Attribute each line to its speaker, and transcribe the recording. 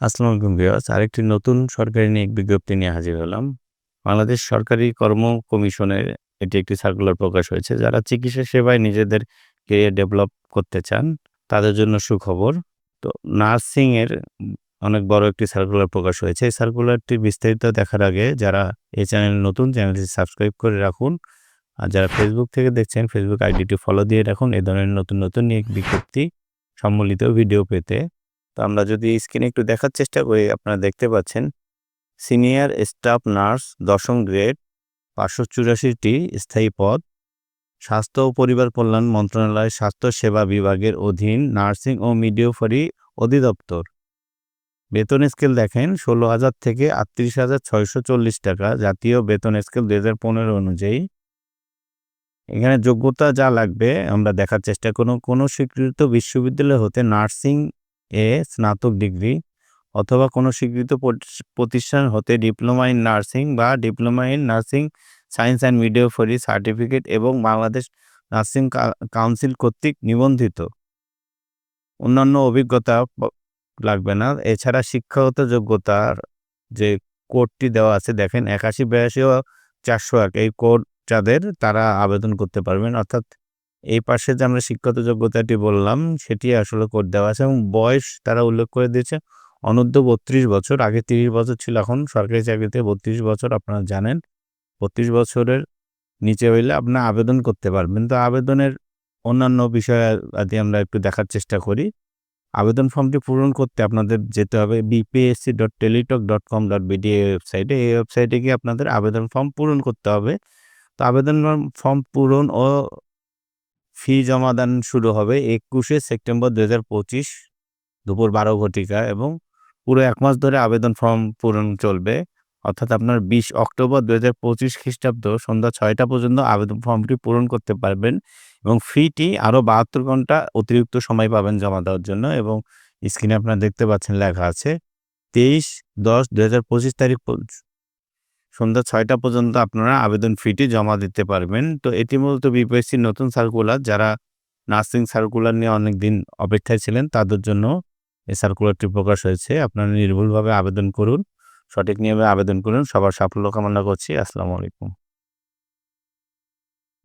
Speaker 1: আসসালামু আলাইকুম ভিউয়ার্স, আরেকটি নতুন সরকারি নিয়োগ বিজ্ঞপ্তি নিয়ে হাজির হলাম। বাংলাদেশ সরকারি কর্ম কমিশনের এটি একটি সার্কুলার প্রকাশ হয়েছে, যারা চিকিৎসা সেবায় নিজেদের কেরিয়ার ডেভেলপ করতে চান, তাদের জন্য সুখবর। তো নার্সিং এর অনেক বড় একটি সার্কুলার প্রকাশ হয়েছে। এই সার্কুলারটি বিস্তারিত দেখার আগে যারা এই চ্যানেল নতুন চ্যানেলটি সাবস্ক্রাইব করে রাখুন। আর যারা ফেসবুক থেকে দেখছেন ফেসবুক আইডিটি ফলো দিয়ে রাখুন। এই ধরনের নতুন নতুন নিয়োগ বিজ্ঞপ্তি সম্বলিত ভিডিও পেতে। তো আমরা যদি স্ক্রিনে একটু দেখার চেষ্টা করি, আপনারা দেখতে পাচ্ছেন, সিনিয়র স্টাফ নার্স দশম গ্রেড, পাঁচশো চুরাশিটি স্থায়ী পদ, স্বাস্থ্য ও পরিবার কল্যাণ মন্ত্রণালয় স্বাস্থ্য সেবা বিভাগের অধীন নার্সিং ও মিডিওফারি অধিদপ্তর। বেতন স্কেল দেখেন, ষোলো হাজার থেকে আটত্রিশ হাজার ছয়শো চল্লিশ টাকা, জাতীয় বেতন স্কেল দু হাজার পনেরো অনুযায়ী। এখানে যোগ্যতা যা লাগবে, আমরা দেখার চেষ্টা করব। কোনো স্বীকৃত বিশ্ববিদ্যালয় হতে নার্সিং এ স্নাতক ডিগ্রি অথবা কোনো স্বীকৃত প্রতিষ্ঠান হতে ডিপ্লোমা ইন নার্সিং বা diploma in nursing science and midwifery certificate এবং বাংলাদেশ নার্সিং কাউন্সিল কর্তৃক নিবন্ধিত। অন্যান্য অভিজ্ঞতা লাগবে না। এছাড়া শিক্ষাগত যোগ্যতার যে কোডটি দেওয়া আছে, দেখেন, একাশি বিরাশি ও চারশো এক। এই কোড যাদের, তারা আবেদন করতে পারবেন। অর্থাৎ এই পাশে যে আমরা শিক্ষাগত যোগ্যতাটি বললাম, সেটি আসলে কোড দেওয়া আছে এবং বয়স তারা উল্লেখ করে দিয়েছে, অনূর্ধ্ব বত্রিশ বছর, আগে তিরিশ বছর ছিল, এখন সরকারি চাকরিতে বত্রিশ বছর, আপনারা জানেন। বত্রিশ বছরের নিচে হইলে আপনার আবেদন করতে পারবেন। তো আবেদনের অন্যান্য বিষয় আদি আমরা একটু দেখার চেষ্টা করি। আবেদন ফর্মটি পূরণ করতে আপনাদের যেতে হবে BPSC dot Teletalk dot com dot BD ওয়েবসাইটে এই ওয়েবসাইটে গিয়ে আপনাদের আবেদন ফর্ম পূরণ করতে হবে। তো আবেদন ফর্ম পূরণ ও ফি জমা জমাদান শুরু হবে একুশে সেপ্টেম্বর দু হাজার পঁচিশ, দুপুর বারো ঘটিকা এবং পুরো এক মাস ধরে আবেদন ফর্ম পূরণ চলবে। অর্থাৎ আপনার বিশ অক্টোবর দু হাজার পঁচিশ খ্রিস্টাব্দ সন্ধ্যা ছয়টা পর্যন্ত আবেদন ফর্মটি পূরণ করতে পারবেন এবং ফিটি আরও বাহাত্তর ঘণ্টা অতিরিক্ত সময় পাবেন জমা দেওয়ার জন্য এবং স্ক্রিনে আপনারা দেখতে পাচ্ছেন লেখা আছে, তেইশ দশ দু হাজার পঁচিশ তারিখ সন্ধ্যা ছয়টা পর্যন্ত আপনারা আবেদন ফিটি জমা দিতে পারবেন। তো এটি মূলত বিপিএসসির নতুন সার্কুলার। যারা নার্সিং সার্কুলার নিয়ে অনেক দিন অপেক্ষায় ছিলেন, তাদের জন্য এই সার্কুলারটি প্রকাশ হয়েছে। আপনারা নির্ভুলভাবে আবেদন করুন, সঠিক নিয়মে আবেদন করুন। সবার সাফল্য কামনা করছি। আসসালামু আলাইকুম।